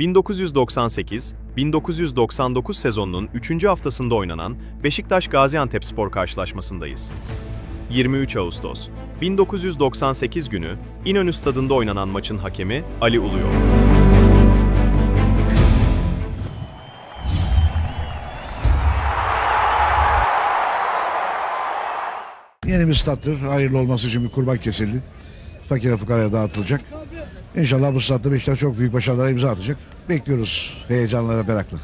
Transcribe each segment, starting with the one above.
1998-1999 sezonunun 3. haftasında oynanan Beşiktaş Gaziantepspor karşılaşmasındayız. 23 Ağustos 1998 günü İnönü Stadında oynanan maçın hakemi Ali Uluyol. Yeni bir stattır. Hayırlı olması için bir kurban kesildi. Fakire fukaraya dağıtılacak. İnşallah bu statta Beşiktaş çok büyük başarılara imza atacak. Bekliyoruz heyecanla ve merakla.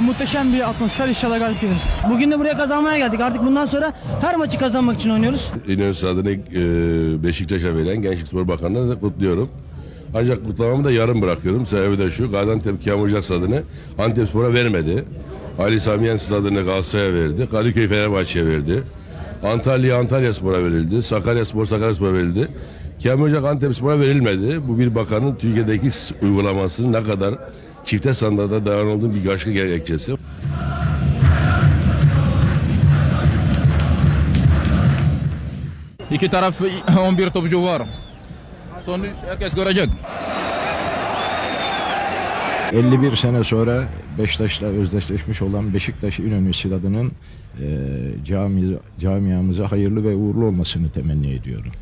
Muhteşem bir atmosfer inşallah galip geliriz. Bugün de buraya kazanmaya geldik. Artık bundan sonra her maçı kazanmak için oynuyoruz. İnönü Stadı'nı e, Beşiktaş'a veren Gençlik Spor Bakanı'nı da kutluyorum. Ancak kutlamamı da yarım bırakıyorum. Sebebi de şu, Gaziantep Kamil Stadı'nı Antep Spor'a vermedi. Ali Samiyen Stadı'nı Galatasaray'a verdi. Kadıköy Fenerbahçe'ye verdi. Antalya Antalya Spor'a verildi. Sakarya Spor Sakarya Spor'a verildi. Kamil Ocak Antep Spor'a verilmedi. Bu bir bakanın Türkiye'deki uygulamasının ne kadar çifte standarda dayan olduğu bir başka gerekçesi. İki taraf 11 topçu var. Sonuç herkes görecek. 51 sene sonra Beşiktaş'la özdeşleşmiş olan Beşiktaş İnönü Stadı'nın e, cami, camiamıza hayırlı ve uğurlu olmasını temenni ediyorum.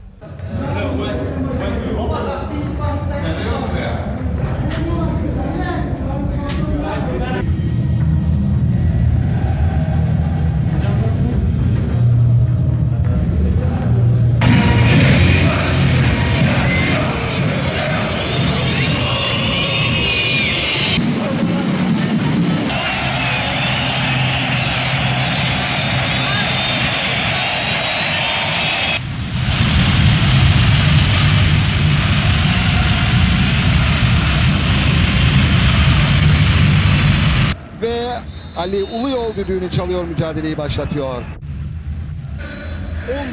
Düdüğünü çalıyor mücadeleyi başlatıyor.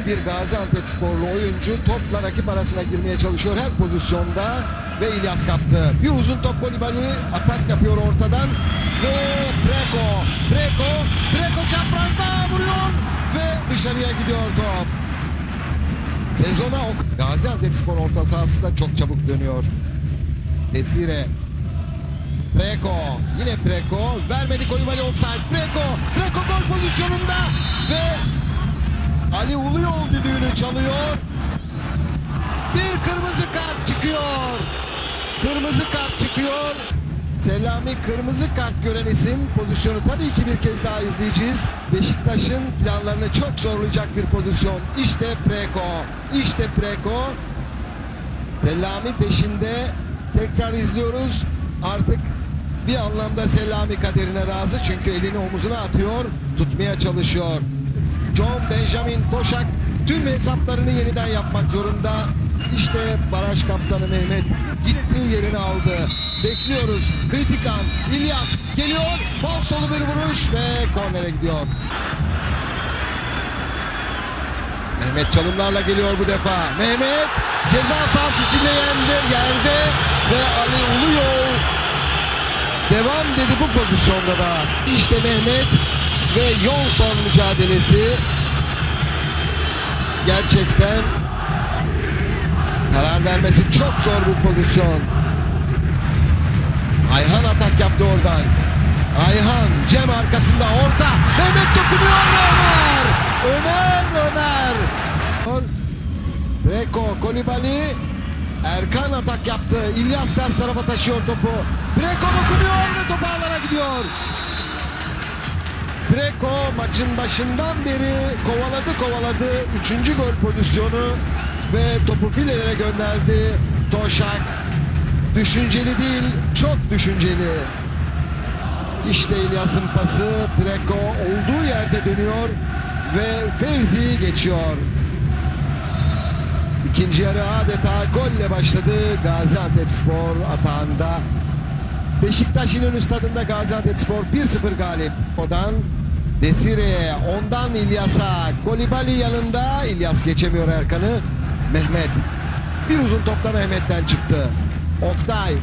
11 Gaziantep sporlu oyuncu topla rakip arasına girmeye çalışıyor her pozisyonda ve İlyas kaptı. Bir uzun top Kolibali atak yapıyor ortadan ve Preko, Preko, Preko çaprazda vuruyor ve dışarıya gidiyor top. Sezona o Gaziantep spor orta sahası da çok çabuk dönüyor. Desire Preko yine Preko vermedi Kolibali offside Preko Preko gol pozisyonunda ve Ali Uluyol düdüğünü çalıyor bir kırmızı kart çıkıyor kırmızı kart çıkıyor Selami kırmızı kart gören isim pozisyonu tabii ki bir kez daha izleyeceğiz. Beşiktaş'ın planlarını çok zorlayacak bir pozisyon. İşte Preko. işte Preko. Selami peşinde tekrar izliyoruz. Artık bir anlamda Selami kaderine razı çünkü elini omuzuna atıyor, tutmaya çalışıyor. John Benjamin Toşak tüm hesaplarını yeniden yapmak zorunda. İşte baraj kaptanı Mehmet gitti yerini aldı. Bekliyoruz. Kritik an. İlyas geliyor. Falsolu bir vuruş ve kornere gidiyor. Mehmet çalımlarla geliyor bu defa. Mehmet ceza sahası içinde yendi, yerde bu pozisyonda da. İşte Mehmet ve Yonson mücadelesi gerçekten karar vermesi çok zor bir pozisyon. Ayhan atak yaptı oradan. Ayhan Cem arkasında orta. Mehmet dokunuyor Ömer. Ömer Ömer. Breko Kolibali Erkan atak yaptı. İlyas ters tarafa taşıyor topu. Breko dokunuyor ve top ağlara gidiyor. Breko maçın başından beri kovaladı kovaladı. Üçüncü gol pozisyonu ve topu filelere gönderdi. Toşak düşünceli değil çok düşünceli. İşte İlyas'ın pası Breko olduğu yerde dönüyor ve Fevzi geçiyor. İkinci yarı adeta golle başladı Gaziantepspor atağında. Beşiktaş İnönü stadında Gaziantepspor 1-0 galip. Odan Desire'ye, ondan İlyas'a, Kolibali yanında. İlyas geçemiyor Erkan'ı. Mehmet. Bir uzun topla Mehmet'ten çıktı. Oktay.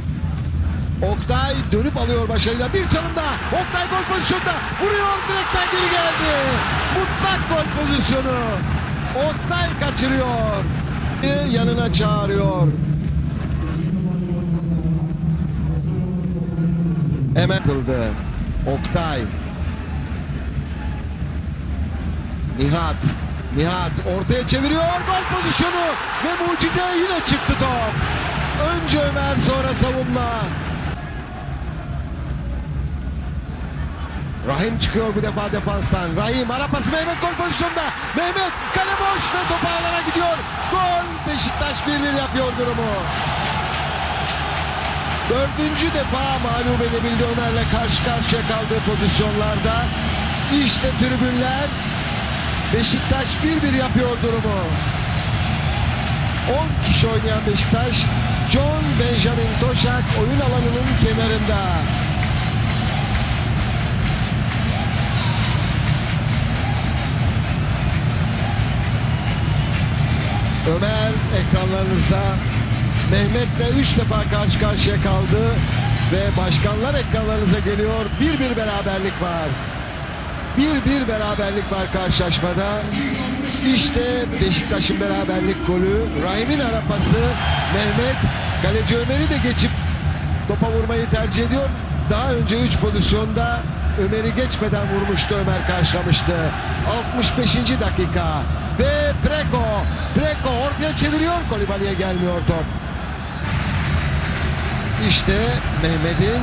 Oktay dönüp alıyor başarıyla. Bir çalım daha. Oktay gol pozisyonda. Vuruyor direkten geri geldi. Mutlak gol pozisyonu. Oktay kaçırıyor. Yanı yanına çağırıyor. Hemen atıldı. Oktay. Nihat. Nihat ortaya çeviriyor. Gol pozisyonu. Ve mucize yine çıktı top. Önce Ömer sonra savunma. Rahim çıkıyor bu defa defanstan. Rahim ara pası Mehmet gol pozisyonda. Mehmet kale boş ve topu ağlara gidiyor. Gol Beşiktaş 1-1 yapıyor durumu. Dördüncü defa mağlup edebildi Ömer'le karşı karşıya kaldığı pozisyonlarda. İşte tribünler Beşiktaş 1-1 yapıyor durumu. 10 kişi oynayan Beşiktaş John Benjamin Toşak oyun alanının kenarında. Ömer ekranlarınızda Mehmet'le 3 defa karşı karşıya kaldı ve başkanlar ekranlarınıza geliyor. Bir bir beraberlik var. Bir bir beraberlik var karşılaşmada. İşte Beşiktaş'ın beraberlik golü. Rahim'in arapası Mehmet kaleci Ömer'i de geçip topa vurmayı tercih ediyor. Daha önce 3 pozisyonda Ömer'i geçmeden vurmuştu Ömer karşılamıştı. 65. dakika ve Preko Preko ortaya çeviriyor Kolibali'ye gelmiyor top. İşte Mehmet'in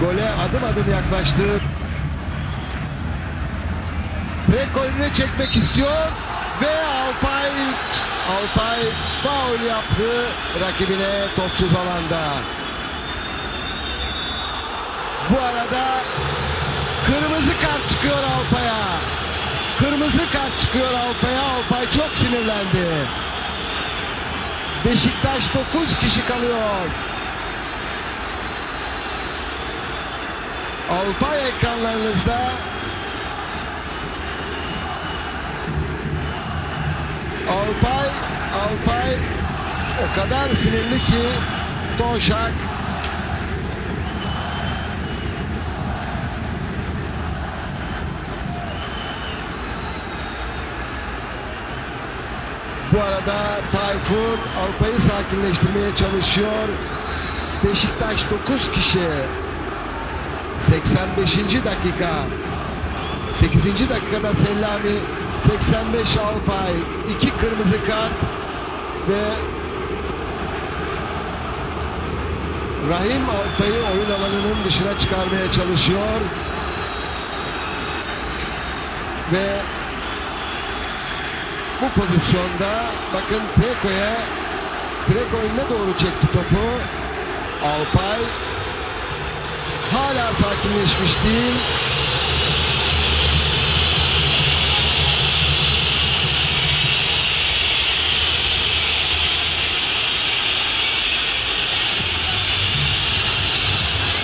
gole adım adım yaklaştığı Preko önüne çekmek istiyor ve Alpay Alpay faul yaptı rakibine topsuz alanda. Bu arada kırmızı kart çıkıyor Alpay'a. Kırmızı kart çıkıyor Alpay'a. Alpay çok sinirlendi. Beşiktaş 9 kişi kalıyor. Alpay ekranlarınızda Alpay Alpay o kadar sinirli ki Toşak Bu arada Tayfun Alpay'ı sakinleştirmeye çalışıyor. Beşiktaş 9 kişi. 85. dakika. 8. dakikada Sellami 85 Alpay. 2 kırmızı kart ve Rahim Alpay'ı oyun alanının dışına çıkarmaya çalışıyor. Ve bu pozisyonda bakın Preko'ya Preko önüne doğru çekti topu. Alpay hala sakinleşmiş değil.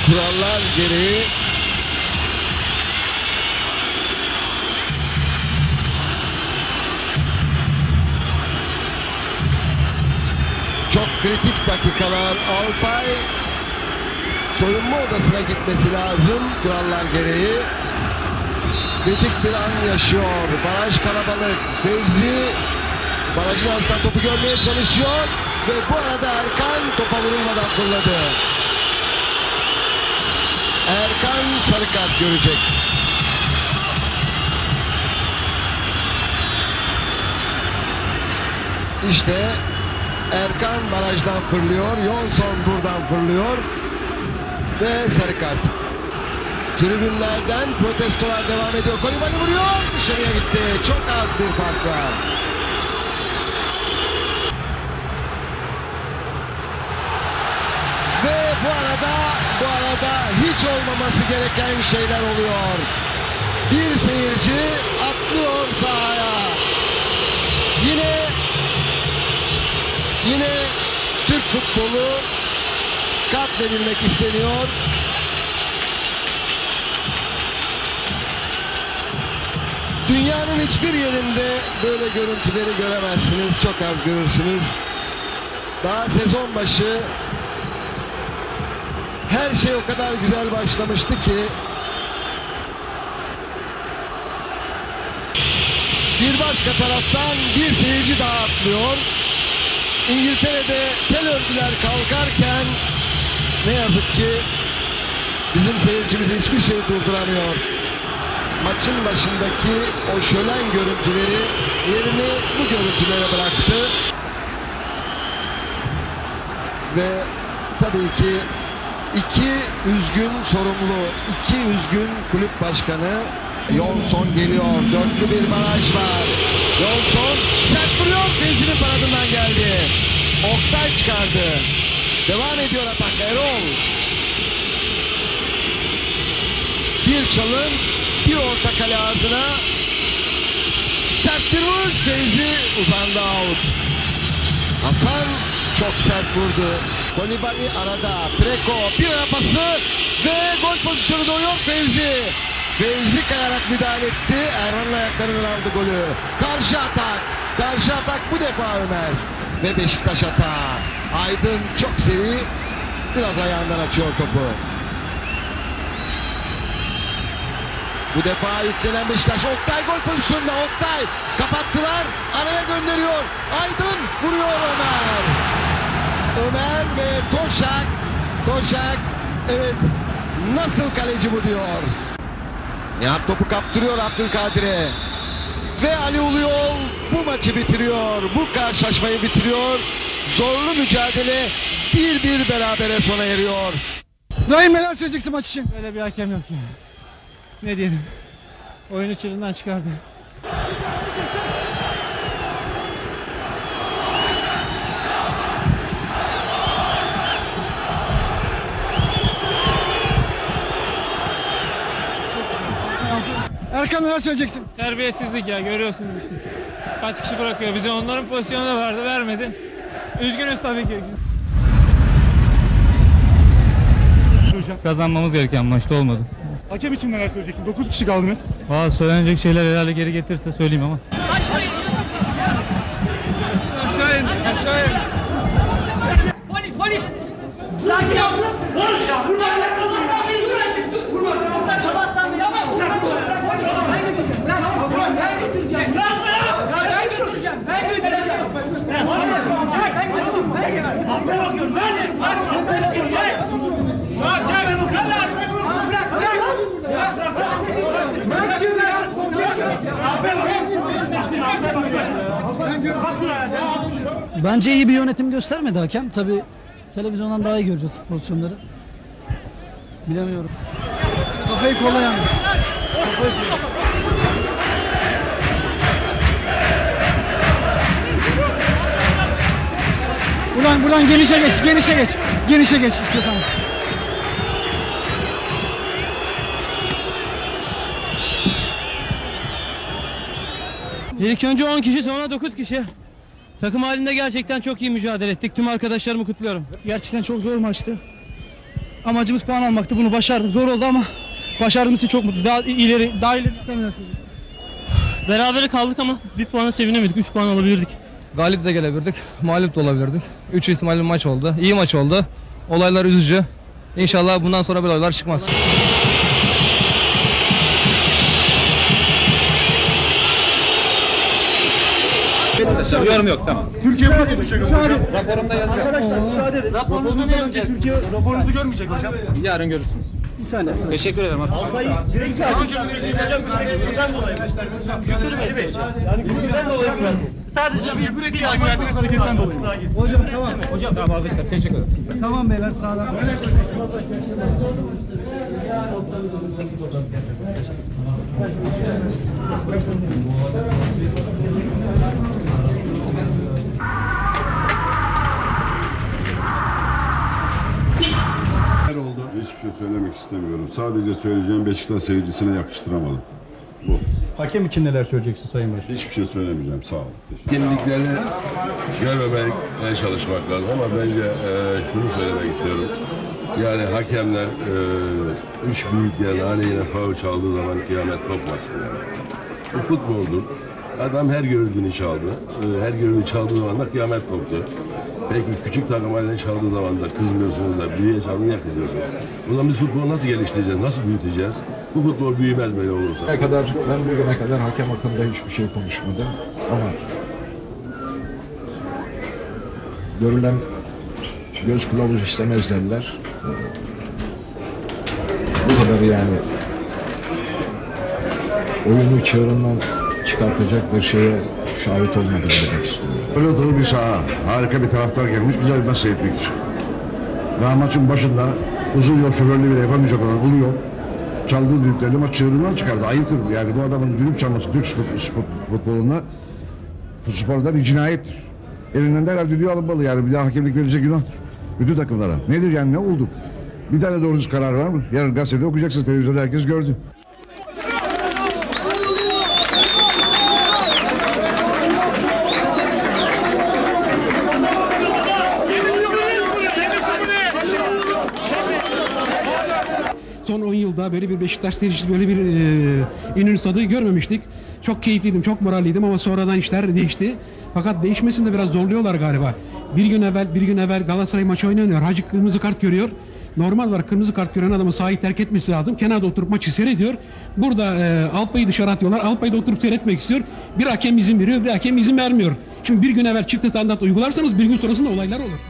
Kurallar gereği kritik dakikalar. Alpay soyunma odasına gitmesi lazım kurallar gereği. Kritik bir an yaşıyor. Baraj kalabalık. Fevzi barajın arasından topu görmeye çalışıyor. Ve bu arada Erkan topa vurulmadan fırladı. Erkan sarı kart görecek. İşte Erkan barajdan fırlıyor. Yonson buradan fırlıyor. Ve sarı kart. Tribünlerden protestolar devam ediyor. Kolibali vuruyor. Dışarıya gitti. Çok az bir fark var. Ve bu arada bu arada hiç olmaması gereken şeyler oluyor. Bir seyirci atlıyor sahaya. Yine Türk futbolu katledilmek isteniyor. Dünyanın hiçbir yerinde böyle görüntüleri göremezsiniz. Çok az görürsünüz. Daha sezon başı her şey o kadar güzel başlamıştı ki bir başka taraftan bir seyirci daha atlıyor. İngiltere'de tel örgüler kalkarken ne yazık ki bizim seyircimizi hiçbir şey durduramıyor. Maçın başındaki o şölen görüntüleri yerini bu görüntülere bıraktı. Ve tabii ki iki üzgün sorumlu, iki üzgün kulüp başkanı Yolson geliyor. Dörtlü bir baraj var. Yolson sert vuruyor. Feyzi'nin paradından geldi. Oktay çıkardı. Devam ediyor atak. Erol. Bir çalım, bir orta kale ağzına. Sert bir vuruş. Feyzi uzandı out. Hasan çok sert vurdu. Kolibali arada. Preko bir ara pası ve gol pozisyonu doğuyor Fevzi. Fevzi kayarak müdahale etti. Erhan'ın ayaklarından aldı golü. Karşı atak. Karşı atak bu defa Ömer. Ve Beşiktaş atağı. Aydın çok seri. Biraz ayağından açıyor topu. Bu defa yüklenen Beşiktaş. Oktay gol pozisyonunda. Oktay kapattılar. Araya gönderiyor. Aydın vuruyor Ömer. Ömer ve Toşak. Toşak evet nasıl kaleci bu diyor. Nihat topu kaptırıyor Abdülkadir'e. Ve Ali Uluyol bu maçı bitiriyor. Bu karşılaşmayı bitiriyor. Zorlu mücadele bir bir berabere sona eriyor. Dayım neler söyleyeceksin maç için? Böyle bir hakem yok ya. Ne diyelim. Oyunu çığırından çıkardı. Erkan neler söyleyeceksin? Terbiyesizlik ya görüyorsunuz işte. Kaç kişi bırakıyor bizi onların pozisyonu da vardı vermedi. Üzgünüz tabii ki. Kazanmamız gereken maçta olmadı. Hakem için neler söyleyeceksin? 9 kişi kaldınız. Valla söylenecek şeyler herhalde geri getirse söyleyeyim ama. Polis polis. Sakin ol. Bence iyi bir yönetim göstermedi hakem. Tabi televizyondan daha iyi göreceğiz pozisyonları. Bilemiyorum. Kafayı kolla yalnız. Kafayı kolla. Ulan ulan genişe geç, genişe geç. Genişe geç istiyorsan. İlk önce 10 kişi sonra 9 kişi. Takım halinde gerçekten çok iyi mücadele ettik. Tüm arkadaşlarımı kutluyorum. Gerçekten çok zor maçtı. Amacımız puan almaktı. Bunu başardık. Zor oldu ama başardığımız için çok mutluyuz. Daha ileri, daha ileri sen? Berabere kaldık ama bir puana sevinemedik. 3 puan alabilirdik. Galip de gelebilirdik, mağlup da olabilirdik. Üç ihtimalli maç oldu. İyi maç oldu. Olaylar üzücü. İnşallah bundan sonra böyle olaylar çıkmaz. Yorum yok tamam. Türkiye burada düşecek hocam. Raporumda yazıyor. Arkadaşlar müsaade edin. Raporunuzda yazacak. Türkiye raporunuzu görmeyecek hocam. Yarın görürsünüz. Bir saniye. Teşekkür ederim abi. Direkt sadece hocam küfürden dolayı. Küfür mü? Yani küfürden dolayı? Sadece bir küfür değil. Verdiğiniz hareketten dolayı. Hocam tamam. Hocam tamam arkadaşlar teşekkür ederim. Tamam beyler sağdan. Hiçbir şey söylemek istemiyorum. Sadece söyleyeceğim Beşiktaş seyircisine yakıştıramadım. Bu. Hakem için neler söyleyeceksin Sayın Başkan? Hiçbir şey söylemeyeceğim. Sağ olun. Etkinliklerini görmemeye çalışmak lazım ama bence e, şunu söylemek istiyorum. Yani hakemler e, üç büyüklerin aleyhine faul çaldığı zaman kıyamet kopmasın yani. Bu futboldur. Adam her görüldüğünü çaldı. E, her görüldüğünü çaldığı zaman da kıyamet koptu. Peki küçük takım aleyhine çaldığı zaman da kızmıyorsunuz da büyüye niye kızıyorsunuz? O zaman biz futbolu nasıl geliştireceğiz, nasıl büyüteceğiz? Bu futbol büyümez böyle olursa. Ne kadar ben bugüne kadar hakem hakkında hiçbir şey konuşmadım ama görülen göz kılavuz istemez derler. Bu kadar yani oyunu çığırından çıkartacak bir şeye şahit olmadım demek istiyorum. Öyle dolu bir saha. Harika bir taraftar gelmiş. Güzel bir maç seyretmek için. Daha maçın başında uzun yol şoförlüğü bile yapamayacak olan Ulu Yol çaldığı düdüklerini maç çığırından çıkardı. Ayıptır bu. Yani bu adamın düdük çalması Türk spor, spor, futbolunda sporda bir cinayettir. Elinden derhal düdüğü alınmalı yani. Bir daha hakemlik verecek günahtır. Bütün takımlara. Nedir yani ne oldu? Bir tane doğru karar var mı? Yarın gazetede okuyacaksınız. Televizyonda herkes gördü. Son 10 yılda böyle bir Beşiktaş seyircisi böyle bir e, İnönü stadı görmemiştik. Çok keyifliydim, çok moralliydim ama sonradan işler değişti. Fakat değişmesini de biraz zorluyorlar galiba. Bir gün evvel, bir gün evvel Galatasaray maçı oynanıyor. Hacı kırmızı kart görüyor. Normal var kırmızı kart gören adamın sahayı terk etmesi lazım. Kenarda oturup maçı seyrediyor. Burada e, Alpay'ı dışarı atıyorlar. Alpay da oturup seyretmek istiyor. Bir hakem izin veriyor, bir hakem izin vermiyor. Şimdi bir gün evvel çift standart uygularsanız bir gün sonrasında olaylar olur.